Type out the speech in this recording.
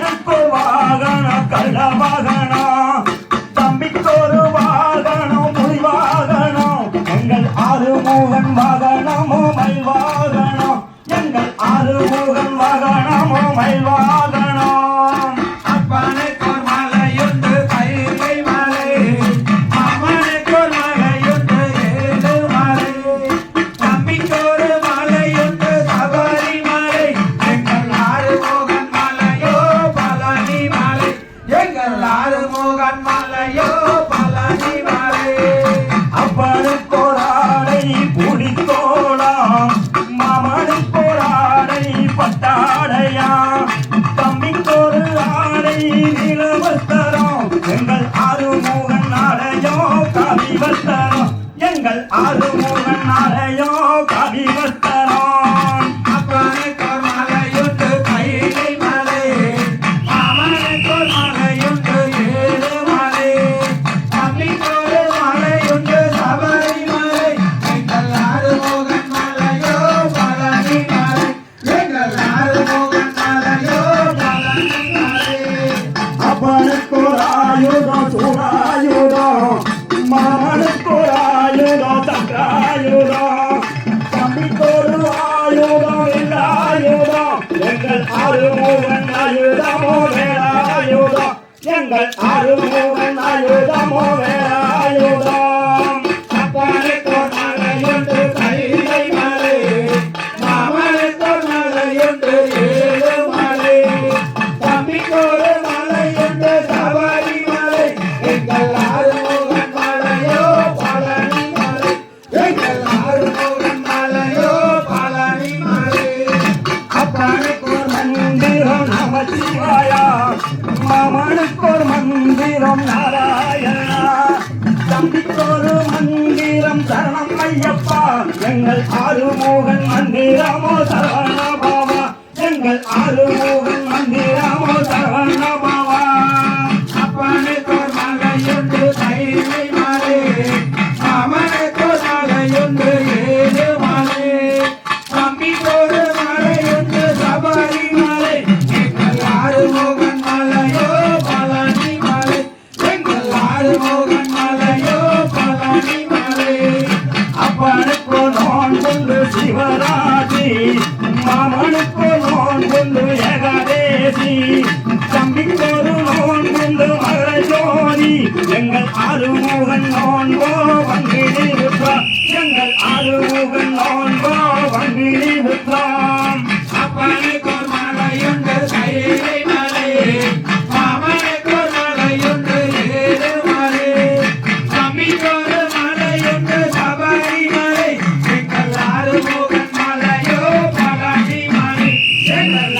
மகனுக்கு வாகனம் கள்ள வாகனம். தம்பிக்கு ஒரு வாகனம் முடி வாகனம். எங்கள் ஆறுமுகன் வாகனமோ மயில் வாகனம். எங்கள் ஆறுமுகன் வாகனமோ மயில் வாகனம். 아, 네. morning, I'll do the morning, I'll do the morning. மந்திரம் நாராயணா. தம்பிக்கொரு மந்திரம் சரணம் ஐயப்பா. எங்கள் ஆறுமுகன் மந்திரமோ சரணம் போகும் அவன் வங்கிலி வித்தான் அப்பனுக்கு ஒரு மலையுண்டு கையிலே மலை. மாமனுக்கு ஒரு மலையுண்டு ஏழு மலை. தம்பிக்கு ஒரு மலையுண்டு சபரி மலை. எங்கள் ஆறு போகும் மலையோ பழனி மலை. எங்கள்